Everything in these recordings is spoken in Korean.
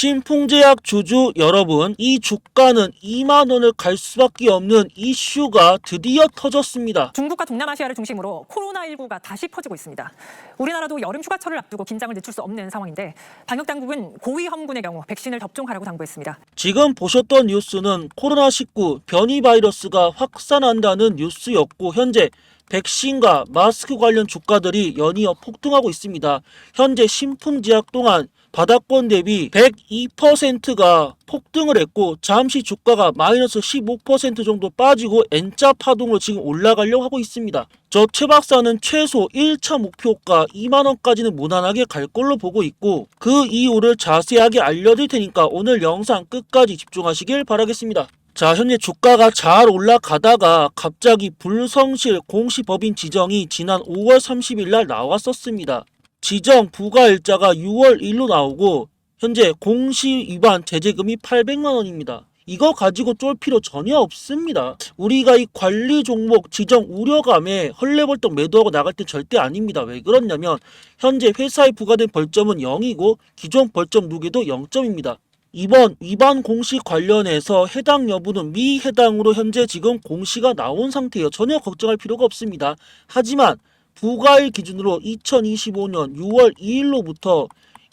신풍제약 주주 여러분, 이 주가는 2만 원을 갈 수밖에 없는 이슈가 드디어 터졌습니다. 중국과 동남아시아를 중심으로 코로나19가 다시 퍼지고 있습니다. 우리나라도 여름 휴가철을 앞두고 긴장을 늦출 수 없는 상황인데 방역 당국은 고위 험군의 경우 백신을 접종하라고 당부했습니다. 지금 보셨던 뉴스는 코로나19 변이 바이러스가 확산한다는 뉴스였고 현재 백신과 마스크 관련 주가들이 연이어 폭등하고 있습니다. 현재 신풍제약 동안 바닥권 대비 102%가 폭등을 했고 잠시 주가가 마이너스 15% 정도 빠지고 N자 파동으로 지금 올라가려고 하고 있습니다. 저 최 박사는 최소 1차 목표가 2만원까지는 무난하게 갈 걸로 보고 있고 그 이유를 자세하게 알려드릴 테니까 오늘 영상 끝까지 집중하시길 바라겠습니다. 자, 현재 주가가 잘 올라가다가 갑자기 불성실 공시법인 지정이 지난 5월 30일 날 나왔었습니다. 지정 부과 일자가 6월 1로 나오고 현재 공시 위반 제재금이 800만 원입니다. 이거 가지고 쫄 필요 전혀 없습니다. 우리가 이 관리 종목 지정 우려감에 헐레벌떡 매도하고 나갈 때 절대 아닙니다. 왜 그렇냐면 현재 회사에 부과된 벌점은 0이고 기존 벌점 누계도 0점입니다. 이번 위반 공시 관련해서 해당 여부는 미해당으로 현재 지금 공시가 나온 상태예요. 전혀 걱정할 필요가 없습니다. 하지만 부과일 기준으로 2025년 6월 2일로부터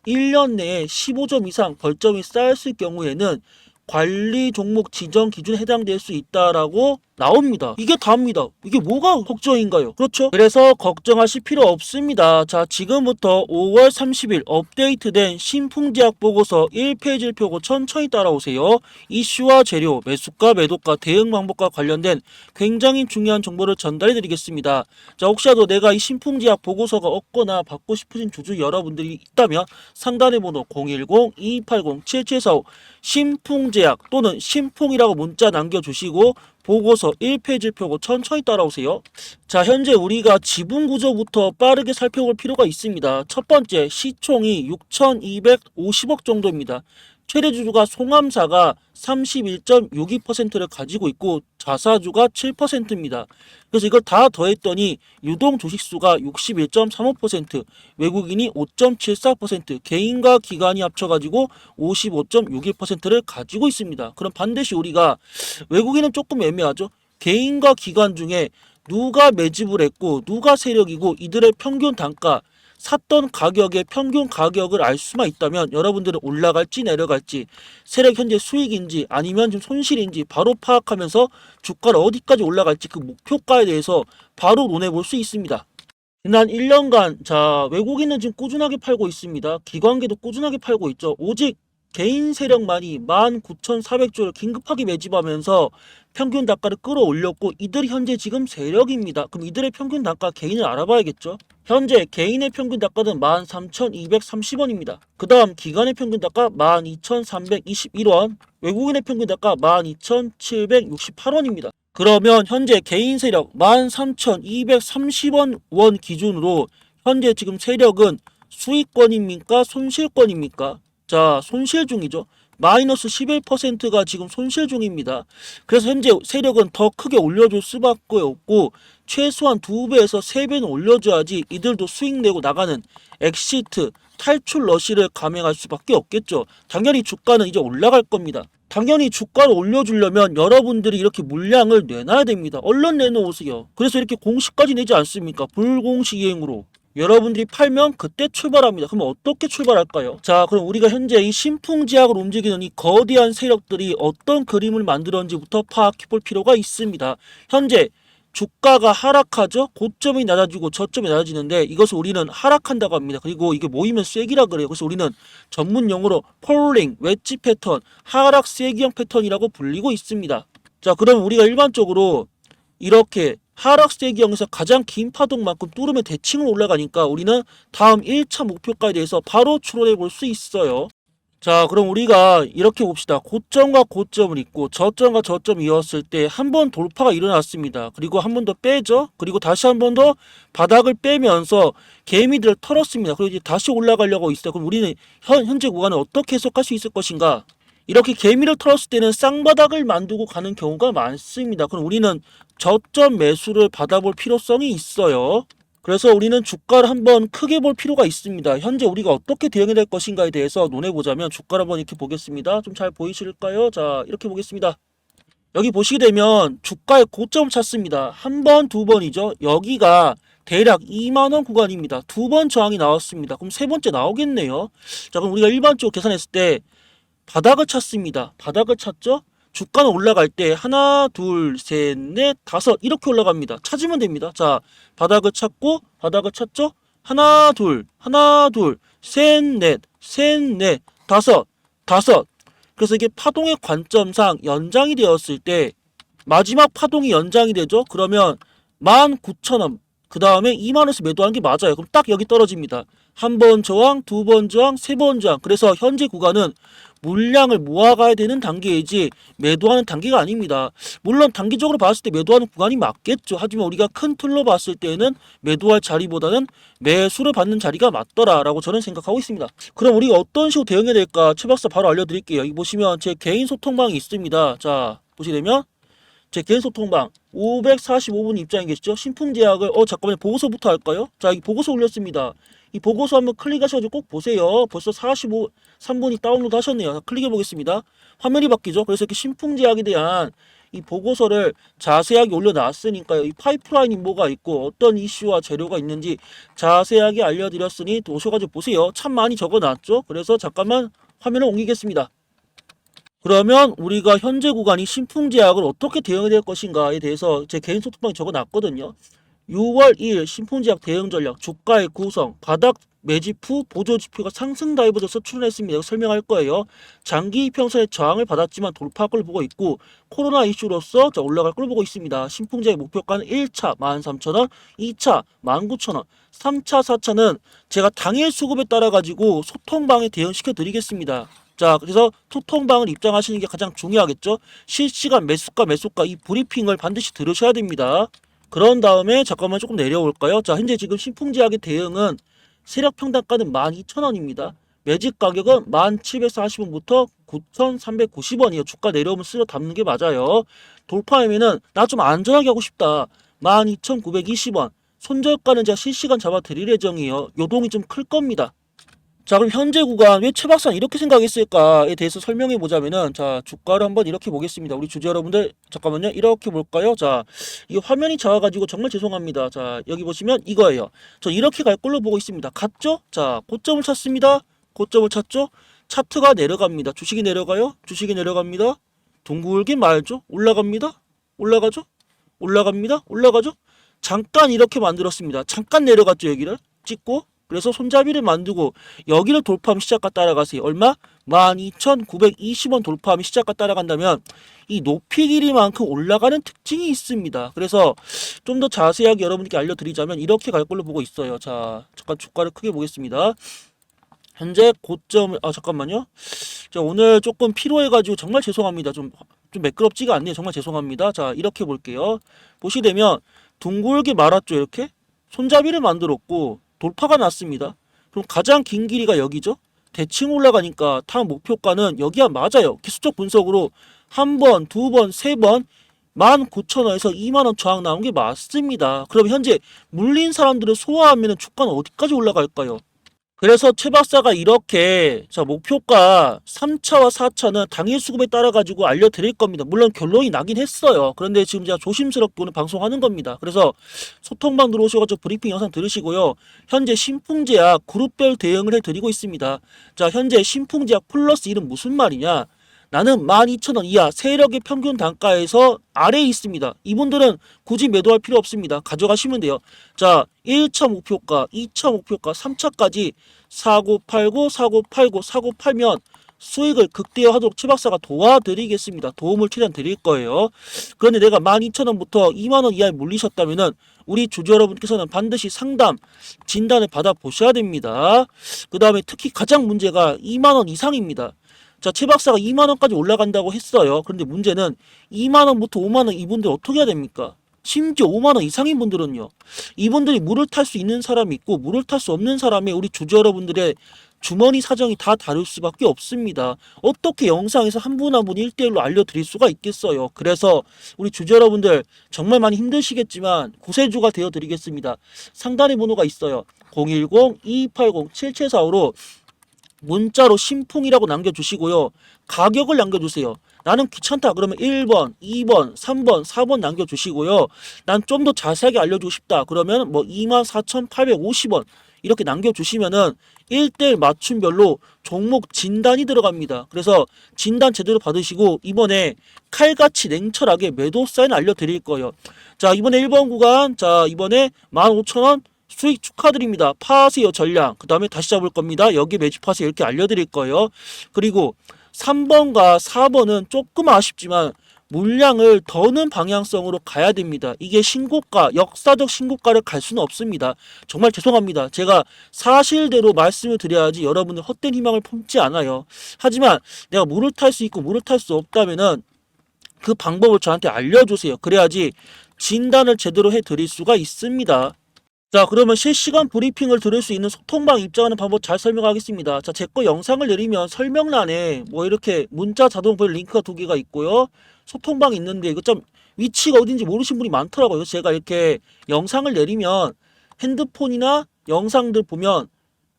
1년 내에 15점 이상 벌점이 쌓였을 경우에는 관리 종목 지정 기준에 해당될 수 있다라고 나옵니다. 이게 다입니다. 이게 뭐가 걱정인가요? 그렇죠? 그래서 걱정하실 필요 없습니다. 자, 지금부터 5월 30일 업데이트된 신풍제약 보고서 1페이지를 펴고 천천히 따라오세요. 이슈와 재료, 매수가, 매도가, 대응 방법과 관련된 굉장히 중요한 정보를 전달해 드리겠습니다. 자, 혹시라도 내가 이 신풍제약 보고서가 없거나 받고 싶으신 주주 여러분들이 있다면 상단의 번호 010-2280-7745 신풍제약 또는 신풍이라고 문자 남겨주시고 보고서 1페이지 펴고 천천히 따라오세요. 자, 현재 우리가 지분 구조부터 빠르게 살펴볼 필요가 있습니다. 첫 번째, 시총이 6,250억 정도입니다. 최대 주주가 송암사가 31.62%를 가지고 있고 자사주가 7%입니다. 그래서 이걸 다 더했더니 유동 주식수가 61.35%, 외국인이 5.74%, 개인과 기관이 합쳐가지고 55.61%를 가지고 있습니다. 그럼 반드시 우리가 외국인은 조금 애매하죠. 개인과 기관 중에 누가 매집을 했고 누가 세력이고 이들의 평균 단가 샀던 가격의 평균 가격을 알 수만 있다면 여러분들은 올라갈지 내려갈지 세력 현재 수익인지 아니면 지금 손실인지 바로 파악하면서 주가를 어디까지 올라갈지 그 목표가에 대해서 바로 논해 볼 수 있습니다. 지난 1년간 자 외국인은 지금 꾸준하게 팔고 있습니다. 기관계도 꾸준하게 팔고 있죠. 오직 개인 세력만이 19,400조를 긴급하게 매집하면서 평균 단가를 끌어올렸고 이들이 현재 지금 세력입니다. 그럼 이들의 평균 단가 개인을 알아봐야겠죠. 현재 개인의 평균 단가는 13,230원입니다. 그 다음 기관의 평균 단가 12,321원, 외국인의 평균 단가 12,768원입니다. 그러면 현재 개인 세력 13,230원 원 기준으로 현재 지금 세력은 수익권입니까? 손실권입니까? 자, 손실 중이죠. 마이너스 11%가 지금 손실 중입니다. 그래서 현재 세력은 더 크게 올려줄 수밖에 없고 최소한 2배에서 3배는 올려줘야지 이들도 수익 내고 나가는 엑시트, 탈출 러시를 감행할 수밖에 없겠죠. 당연히 주가는 이제 올라갈 겁니다. 당연히 주가를 올려주려면 여러분들이 이렇게 물량을 내놔야 됩니다. 얼른 내놓으세요. 그래서 이렇게 공시까지 내지 않습니까? 불공시 이행으로. 여러분들이 팔면 그때 출발합니다. 그럼 어떻게 출발할까요? 자, 그럼 우리가 현재 이 신풍제약을 움직이는 이 거대한 세력들이 어떤 그림을 만들었는지부터 파악해 볼 필요가 있습니다. 현재 주가가 하락하죠? 고점이 낮아지고 저점이 낮아지는데 이것을 우리는 하락한다고 합니다. 그리고 이게 모이면 쐐기라 그래요. 그래서 우리는 전문 용어로 폴링, 웨지 패턴, 하락 쐐기형 패턴이라고 불리고 있습니다. 자, 그럼 우리가 일반적으로 이렇게 하락 세기형에서 가장 긴 파동만큼 뚫으면 대칭으로 올라가니까 우리는 다음 1차 목표가에 대해서 바로 추론해 볼 수 있어요. 자, 그럼 우리가 이렇게 봅시다. 고점과 고점을 있고 저점과 저점이 이었을 때 한 번 돌파가 일어났습니다. 그리고 한 번 더 빼죠. 그리고 다시 한 번 더 바닥을 빼면서 개미들을 털었습니다. 그리고 이제 다시 올라가려고 있어요. 그럼 우리는 현, 현재 구간을 어떻게 해석할 수 있을 것인가? 이렇게 개미를 털었을 때는 쌍바닥을 만들고 가는 경우가 많습니다. 그럼 우리는 저점 매수를 받아볼 필요성이 있어요. 그래서 우리는 주가를 한번 크게 볼 필요가 있습니다. 현재 우리가 어떻게 대응해야 될 것인가에 대해서 논해보자면 주가를 한번 이렇게 보겠습니다. 좀 잘 보이실까요? 자, 이렇게 보겠습니다. 여기 보시게 되면 주가의 고점을 찾습니다. 한 번, 두 번이죠. 여기가 대략 2만원 구간입니다. 두 번 저항이 나왔습니다. 그럼 세 번째 나오겠네요. 자, 그럼 우리가 일반적으로 계산했을 때 바닥을 찾습니다. 바닥을 찾죠? 주가는 올라갈 때 하나, 둘, 셋, 넷, 다섯 이렇게 올라갑니다. 찾으면 됩니다. 자, 바닥을 찾고 바닥을 찾죠? 하나, 둘, 하나, 둘, 셋, 넷, 셋, 넷, 다섯, 다섯. 그래서 이게 파동의 관점상 연장이 되었을 때 마지막 파동이 연장이 되죠? 그러면 19,000원 그 다음에 2만원에서 매도한 게 맞아요. 그럼 딱 여기 떨어집니다. 한 번 저항, 두 번 저항, 세 번 저항. 그래서 현재 구간은 물량을 모아가야 되는 단계이지 매도하는 단계가 아닙니다. 물론 단기적으로 봤을 때 매도하는 구간이 맞겠죠. 하지만 우리가 큰 틀로 봤을 때는 매도할 자리보다는 매수를 받는 자리가 맞더라라고 저는 생각하고 있습니다. 그럼 우리가 어떤 식으로 대응해야 될까? 최 박사 바로 알려드릴게요. 여기 보시면 제 개인 소통방이 있습니다. 자 보시게 되면 제 개인 소통방 545분 입장에 계시죠? 신풍제약을 어 잠깐만요 보고서부터 할까요? 자이 보고서 올렸습니다. 이 보고서 한번 클릭하셔가지고 꼭 보세요. 벌써 45 3분이 다운로드 하셨네요. 클릭해 보겠습니다. 화면이 바뀌죠. 그래서 이렇게 신풍 제약에 대한 이 보고서를 자세하게 올려놨으니까요. 이 파이프라인이 뭐가 있고 어떤 이슈와 재료가 있는지 자세하게 알려드렸으니 오셔가지고 보세요. 참 많이 적어놨죠. 그래서 잠깐만 화면을 옮기겠습니다. 그러면 우리가 현재 구간이 신풍 제약을 어떻게 대응해야 될 것인가에 대해서 제 개인 소통방에 적어놨거든요. 6월 2일 신풍제약 대응 전략 주가의 구성 바닥 매집 후 보조 지표가 상승 다이버져서 출현했습니다. 설명할 거예요. 장기 이평선의 저항을 받았지만 돌파할 걸 보고 있고 코로나 이슈로서 자, 올라갈 걸 보고 있습니다. 신풍제의 목표가는 1차 13,000원, 2차 19,000원, 3차 4차는 제가 당일 수급에 따라 가지고 소통방에 대응시켜 드리겠습니다. 자, 그래서 소통방을 입장하시는 게 가장 중요하겠죠. 실시간 매수가 매수가 이 브리핑을 반드시 들으셔야 됩니다. 그런 다음에 잠깐만 조금 내려올까요? 자, 현재 지금 신풍제약의 대응은 세력 평단가는 12,000원입니다. 매집 가격은 1,740원부터 9,390원이에요. 주가 내려오면 쓸어 담는 게 맞아요. 돌파하면은 나좀 안전하게 하고 싶다. 12,920원. 손절가는 제가 실시간 잡아 드릴 예정이에요. 요동이 좀 클 겁니다. 자 그럼 현재 구간 왜 최 박사는 이렇게 생각했을까에 대해서 설명해 보자면은 자 주가를 한번 이렇게 보겠습니다. 우리 주주 여러분들 잠깐만요. 이렇게 볼까요? 자이 화면이 작아가지고 정말 죄송합니다. 자 여기 보시면 이거예요. 저 이렇게 갈 걸로 보고 있습니다. 갔죠? 자 고점을 찾습니다. 고점을 찾죠? 차트가 내려갑니다. 주식이 내려가요? 주식이 내려갑니다. 둥글게 말죠? 올라갑니다? 올라가죠? 올라갑니다? 올라가죠? 잠깐 이렇게 만들었습니다. 잠깐 내려갔죠 여기를? 찍고 그래서 손잡이를 만들고 여기를 돌파하면 시작가 따라가세요. 얼마? 12,920원 돌파하면 시작가 따라간다면 이 높이 길이만큼 올라가는 특징이 있습니다. 그래서 좀 더 자세하게 여러분께 알려드리자면 이렇게 갈 걸로 보고 있어요. 자, 잠깐 주가를 크게 보겠습니다. 현재 고점 아 잠깐만요. 자, 오늘 조금 피로해가지고 정말 죄송합니다. 좀 좀 매끄럽지가 않네요. 정말 죄송합니다. 자, 이렇게 볼게요. 보시게 되면 둥글게 말았죠. 이렇게 손잡이를 만들었고 돌파가 났습니다. 그럼 가장 긴 길이가 여기죠. 대칭 올라가니까 다음 목표가는 여기야 맞아요. 기술적 분석으로 한 번, 두 번, 세 번, 19,000원에서 2만원 저항 나온 게 맞습니다. 그럼 현재 물린 사람들을 소화하면 주가는 어디까지 올라갈까요? 그래서 최 박사가 이렇게 자 목표가 3차와 4차는 당일 수급에 따라 가지고 알려드릴 겁니다. 물론 결론이 나긴 했어요. 그런데 지금 제가 조심스럽게 오늘 방송하는 겁니다. 그래서 소통방 들어오셔가지고 브리핑 영상 들으시고요. 현재 신풍제약 그룹별 대응을 해드리고 있습니다. 자 현재 신풍제약 플러스 이름 무슨 말이냐? 나는 12,000원 이하 세력의 평균 단가에서 아래에 있습니다. 이분들은 굳이 매도할 필요 없습니다. 가져가시면 돼요. 자, 1차 목표가, 2차 목표가, 3차까지 사고 팔고 사고 팔고 사고 팔면 수익을 극대화하도록 최박사가 도와드리겠습니다. 도움을 최대한 드릴 거예요. 그런데 내가 12,000원부터 2만원 이하에 물리셨다면 은 우리 주주 여러분께서는 반드시 상담, 진단을 받아 보셔야 됩니다. 그 다음에 특히 가장 문제가 2만원 이상입니다. 자, 최 박사가 2만 원까지 올라간다고 했어요. 그런데 문제는 2만 원부터 5만 원 이분들 어떻게 해야 됩니까? 심지어 5만 원 이상인 분들은요. 이분들이 물을 탈 수 있는 사람이 있고 물을 탈 수 없는 사람이 우리 주주 여러분들의 주머니 사정이 다 다를 수밖에 없습니다. 어떻게 영상에서 한 분 한분 1대1로 알려드릴 수가 있겠어요. 그래서 우리 주주 여러분들 정말 많이 힘드시겠지만 구세주가 되어드리겠습니다. 상단에 번호가 있어요. 010-2280-7745로 문자로 신풍이라고 남겨주시고요. 가격을 남겨주세요. 나는 귀찮다 그러면 1번, 2번, 3번, 4번 남겨주시고요. 난 좀 더 자세하게 알려주고 싶다 그러면 뭐 24,850원 이렇게 남겨주시면은 1대1 맞춤별로 종목 진단이 들어갑니다. 그래서 진단 제대로 받으시고 이번에 칼같이 냉철하게 매도 사인 알려드릴 거예요. 자 이번에 1번 구간 자 이번에 15,000원 수익 축하드립니다. 파세요 전량. 그 다음에 다시 잡을 겁니다. 여기 매집하세요. 이렇게 알려드릴 거예요. 그리고 3번과 4번은 조금 아쉽지만 물량을 더는 방향성으로 가야 됩니다. 이게 신고가, 역사적 신고가를 갈 수는 없습니다. 정말 죄송합니다. 제가 사실대로 말씀을 드려야지 여러분들 헛된 희망을 품지 않아요. 하지만 내가 물을 탈 수 있고 물을 탈 수 없다면은 그 방법을 저한테 알려주세요. 그래야지 진단을 제대로 해드릴 수가 있습니다. 자, 그러면 실시간 브리핑을 들을 수 있는 소통방 입장하는 방법 잘 설명하겠습니다. 자, 제 거 영상을 내리면 설명란에 뭐 이렇게 문자 자동 별 링크가 두 개가 있고요. 소통방 있는데 이거 좀 위치가 어딘지 모르신 분이 많더라고요. 제가 이렇게 영상을 내리면 핸드폰이나 영상들 보면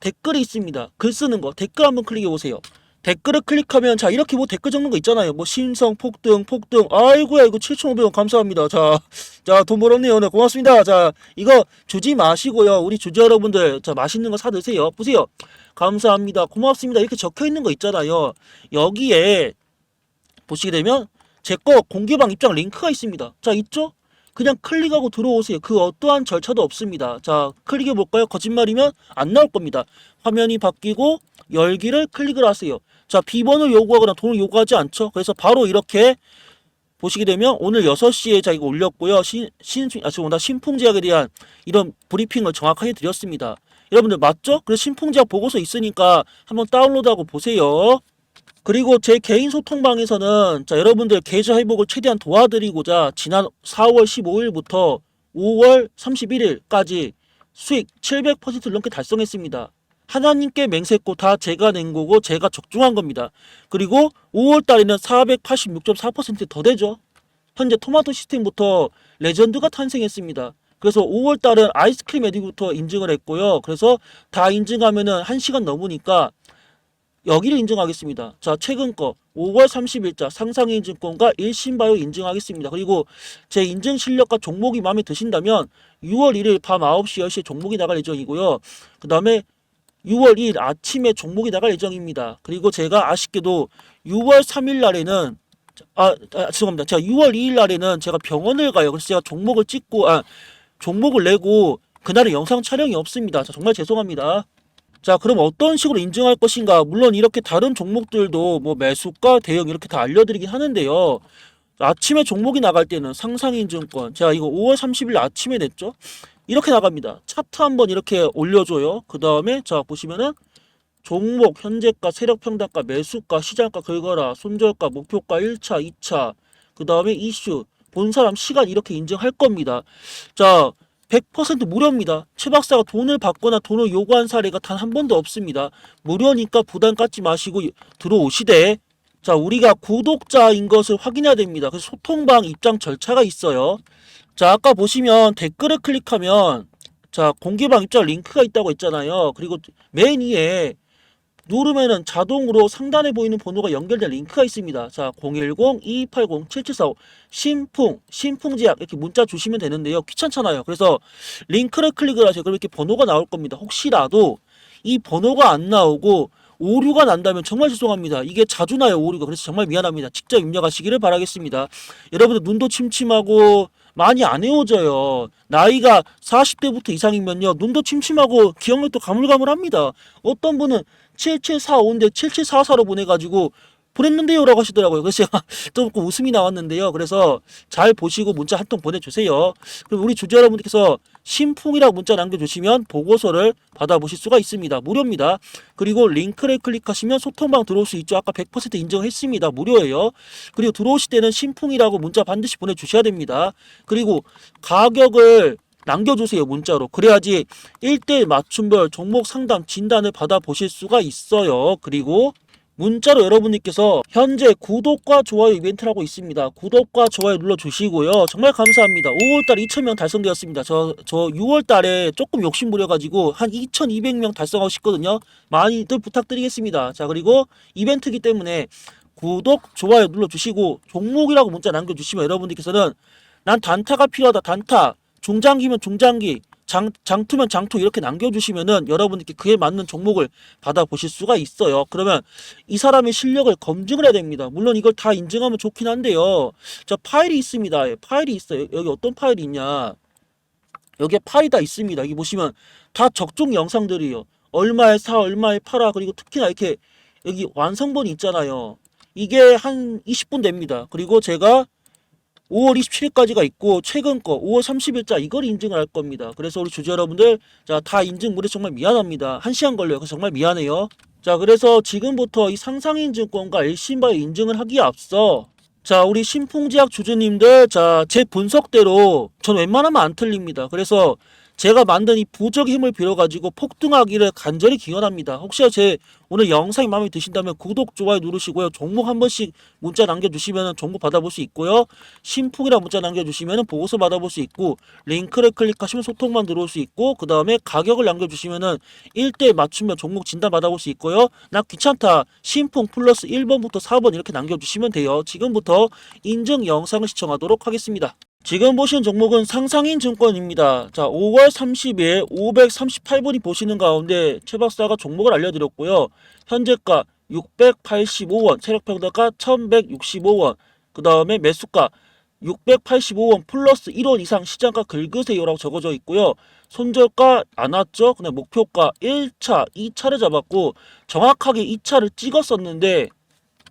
댓글이 있습니다. 글 쓰는 거 댓글 한번 클릭해 보세요. 댓글을 클릭하면 자 이렇게 뭐 댓글 적는 거 있잖아요. 뭐 신성 폭등 폭등 아이고야 이거 7,500원 감사합니다. 자자돈 벌었네요. 네 고맙습니다. 자 이거 주지 마시고요. 우리 주주 여러분들 자 맛있는 거 사 드세요. 보세요. 감사합니다. 고맙습니다. 이렇게 적혀 있는 거 있잖아요. 여기에 보시게 되면 제 거 공개방 입장 링크가 있습니다. 자 있죠? 그냥 클릭하고 들어오세요. 그 어떠한 절차도 없습니다. 자, 클릭해 볼까요? 거짓말이면 안 나올 겁니다. 화면이 바뀌고 열기를 클릭을 하세요. 자, 비번을 요구하거나 돈을 요구하지 않죠. 그래서 바로 이렇게 보시게 되면 오늘 6시에 자 이거 올렸고요. 신, 신, 아, 죄송합니다. 신풍제약에 대한 이런 브리핑을 정확하게 드렸습니다. 여러분들 맞죠? 그래서 신풍제약 보고서 있으니까 한번 다운로드하고 보세요. 그리고 제 개인 소통방에서는 자 여러분들 계좌 회복을 최대한 도와드리고자 지난 4월 15일부터 5월 31일까지 수익 700%를 넘게 달성했습니다. 하나님께 맹세코 다 제가 낸 거고 제가 적중한 겁니다. 그리고 5월 달에는 486.4%더 되죠. 현재 토마토 시스템부터 레전드가 탄생했습니다. 그래서 5월 달은 아이스크림 에디부터 인증을 했고요. 그래서 다 인증하면은 1시간 넘으니까 여기를 인증하겠습니다. 자, 최근 거 5월 30일자 상상의 인증권과 일신바이오 인증하겠습니다. 그리고 제 인증 실력과 종목이 마음에 드신다면 6월 1일 밤 9시 10시에 종목이 나갈 예정이고요. 그 다음에 6월 2일 아침에 종목이 나갈 예정입니다. 그리고 제가 아쉽게도 6월 3일 날에는 아, 아 죄송합니다. 제가 6월 2일 날에는 제가 병원을 가요. 그래서 제가 종목을 찍고 아 종목을 내고 그날은 영상 촬영이 없습니다. 자, 정말 죄송합니다. 자, 그럼 어떤 식으로 인증할 것인가? 물론 이렇게 다른 종목들도 뭐 매수가, 대응 이렇게 다 알려드리긴 하는데요. 아침에 종목이 나갈 때는 상상인증권. 제가 이거 5월 30일 아침에 냈죠? 이렇게 나갑니다. 차트 한번 이렇게 올려줘요. 그 다음에 자, 보시면은 종목, 현재가, 세력평단가, 매수가, 시장가 긁어라, 손절가, 목표가 1차, 2차, 그 다음에 이슈, 본 사람 시간 이렇게 인증할 겁니다. 자, 100% 무료입니다. 최 박사가 돈을 받거나 돈을 요구한 사례가 단 한 번도 없습니다. 무료니까 부담 갖지 마시고 들어오시되 자 우리가 구독자인 것을 확인해야 됩니다. 그래서 소통방 입장 절차가 있어요. 자 아까 보시면 댓글을 클릭하면 자 공개방 입장 링크가 있다고 했잖아요. 그리고 맨 위에 누르면은 자동으로 상단에 보이는 번호가 연결된 링크가 있습니다. 자, 010-2280-7745 신풍, 신풍제약 이렇게 문자 주시면 되는데요. 귀찮잖아요. 그래서 링크를 클릭을 하세요. 그럼 이렇게 번호가 나올 겁니다. 혹시라도 이 번호가 안 나오고 오류가 난다면 정말 죄송합니다. 이게 자주 나요, 오류가. 그래서 정말 미안합니다. 직접 입력하시기를 바라겠습니다. 여러분들 눈도 침침하고 많이 안 외워져요. 나이가 40대부터 이상이면요. 눈도 침침하고 기억력도 가물가물합니다. 어떤 분은 7745인데 7744로 보내가지고 보냈는데요 라고 하시더라고요. 그래서 조금 웃음이 나왔는데요. 그래서 잘 보시고 문자 한 통 보내주세요. 그리고 우리 주주 여러분께서 신풍이라고 문자 남겨주시면 보고서를 받아보실 수가 있습니다. 무료입니다. 그리고 링크를 클릭하시면 소통방 들어올 수 있죠. 아까 100% 인정했습니다. 무료예요. 그리고 들어오실 때는 신풍이라고 문자 반드시 보내주셔야 됩니다. 그리고 가격을 남겨주세요 문자로 그래야지 1대1 맞춤별 종목 상담 진단을 받아보실 수가 있어요 그리고 문자로 여러분들께서 현재 구독과 좋아요 이벤트를 하고 있습니다. 구독과 좋아요 눌러주시고요. 정말 감사합니다. 5월달에 2,000명 달성되었습니다. 저, 저 6월달에 조금 욕심 부려가지고 한 2,200명 달성하고 싶거든요. 많이들 부탁드리겠습니다. 자, 그리고 이벤트이기 때문에 구독, 좋아요 눌러주시고 종목이라고 문자 남겨주시면 여러분들께서는 난 단타가 필요하다. 단타. 중장기면 중장기. 장, 장투면 장투 이렇게 남겨주시면은 여러분들께 그에 맞는 종목을 받아보실 수가 있어요. 그러면 이 사람의 실력을 검증을 해야 됩니다. 물론 이걸 다 인증하면 좋긴 한데요. 자, 파일이 있습니다. 예, 파일이 있어요. 여기 어떤 파일이 있냐. 여기에 파일이 다 있습니다. 여기 보시면 다 적중 영상들이에요. 얼마에 사, 얼마에 팔아. 그리고 특히나 이렇게 여기 완성본이 있잖아요. 이게 한 20분 됩니다. 그리고 제가 5월 27일까지가 있고 최근 거 5월 30일자 이걸 인증을 할 겁니다. 그래서 우리 주주 여러분들 자 다 인증 못해 정말 미안합니다. 한 시간 걸려요. 그래서 정말 미안해요. 자 그래서 지금부터 이 상상인증권과 일신바의 인증을 하기에 앞서 자 우리 신풍제약 주주님들 자 제 분석대로 전 웬만하면 안 틀립니다. 그래서 제가 만든 이 부적의 힘을 빌어가지고 폭등하기를 간절히 기원합니다. 혹시 제 오늘 영상이 마음에 드신다면 구독, 좋아요 누르시고요. 종목 한 번씩 문자 남겨주시면 종목 받아볼 수 있고요. 신풍이라 문자 남겨주시면 보고서 받아볼 수 있고 링크를 클릭하시면 소통만 들어올 수 있고 그 다음에 가격을 남겨주시면은 1대 맞추면 종목 진단 받아볼 수 있고요. 나 귀찮다. 신풍 플러스 1번부터 4번 이렇게 남겨주시면 돼요. 지금부터 인증 영상을 시청하도록 하겠습니다. 지금 보시는 종목은 상상인 증권입니다. 자, 5월 30일 538분이 보시는 가운데 최 박사가 종목을 알려드렸고요. 현재가 685원, 세력평가가 1165원, 그 다음에 매수가 685원 플러스 1원 이상 시장가 긁으세요라고 적어져 있고요. 손절가 안 왔죠? 그냥 목표가 1차, 2차를 잡았고 정확하게 2차를 찍었었는데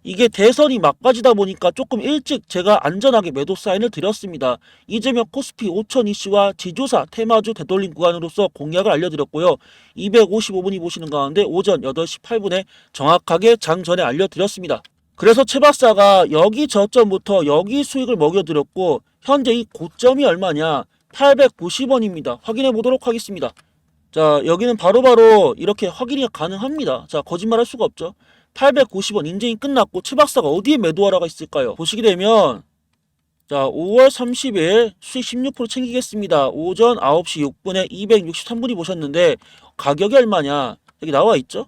이게 대선이 막바지다 보니까 조금 일찍 제가 안전하게 매도 사인을 드렸습니다. 이재명 코스피 5천 이슈와 지조사 테마주 되돌림 구간으로서 공약을 알려드렸고요. 255분이 보시는 가운데 오전 8시 8분에 정확하게 장 전에 알려드렸습니다. 그래서 최 박사가 여기 저점부터 여기 수익을 먹여드렸고 현재 이 고점이 얼마냐 890원입니다. 확인해 보도록 하겠습니다. 자 여기는 바로바로 이렇게 확인이 가능합니다. 자 거짓말할 수가 없죠. 890원 인증이 끝났고 최 박사가 어디에 매도하라가 있을까요? 보시게 되면 자 5월 30일 수익 16% 챙기겠습니다. 오전 9시 6분에 263분이 보셨는데 가격이 얼마냐? 여기 나와 있죠?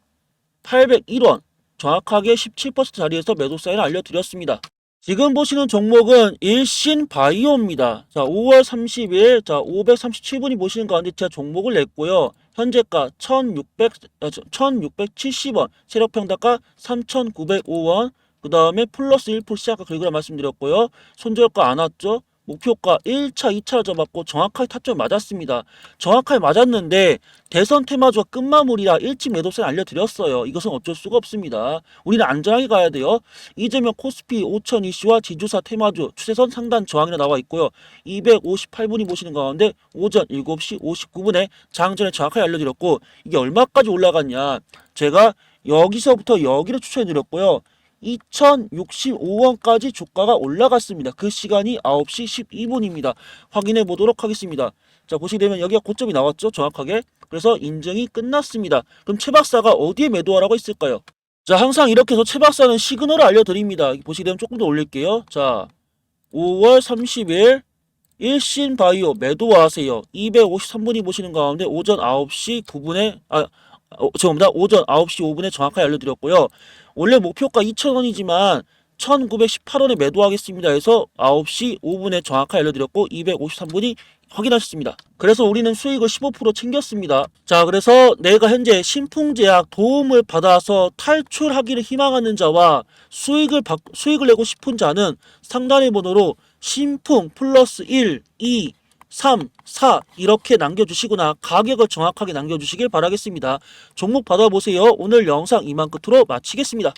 801원 정확하게 17% 자리에서 매도 사인을 알려드렸습니다. 지금 보시는 종목은 일신 바이오입니다. 자, 5월 30일, 자, 537분이 보시는 가운데 제가 종목을 냈고요. 현재가 1600, 아, 1670원, 세력평가가 3905원, 그 다음에 플러스 1% 시작가 긁으라 말씀드렸고요. 손절가 안 왔죠? 목표가 1차, 2차를 잡았고 정확하게 타점이 맞았습니다. 정확하게 맞았는데 대선 테마주가 끝마무리라 일찍 매도세를 알려드렸어요. 이것은 어쩔 수가 없습니다. 우리는 안전하게 가야 돼요. 이재명 코스피 5천 이슈와 지주사 테마주 추세선 상단 저항이라 나와 있고요. 258분이 보시는 가운데 오전 7시 59분에 장전에 정확하게 알려드렸고 이게 얼마까지 올라갔냐. 제가 여기서부터 여기를 추천해드렸고요. 2065원까지 주가가 올라갔습니다. 그 시간이 9시 12분입니다. 확인해 보도록 하겠습니다. 자, 보시게 되면 여기가 고점이 나왔죠? 정확하게. 그래서 인증이 끝났습니다. 그럼 최 박사가 어디에 매도하라고 했을까요? 자, 항상 이렇게 해서 최 박사는 시그널을 알려드립니다. 보시게 되면 조금 더 올릴게요. 자, 5월 30일 일신 바이오 매도하세요. 253분이 보시는 가운데 오전 9시 9분에 아 어, 죄송합니다. 오전 9시 5분에 정확하게 알려드렸고요. 원래 목표가 2,000원이지만 1,918원에 매도하겠습니다 해서 9시 5분에 정확하게 알려드렸고 253분이 확인하셨습니다. 그래서 우리는 수익을 15% 챙겼습니다. 자, 그래서 내가 현재 신풍제약 도움을 받아서 탈출하기를 희망하는 자와 수익을 받, 수익을 내고 싶은 자는 상단의 번호로 신풍 플러스 1, 2, 3, 4 이렇게 남겨주시거나 가격을 정확하게 남겨주시길 바라겠습니다. 종목 받아보세요. 오늘 영상 이만 끝으로 마치겠습니다.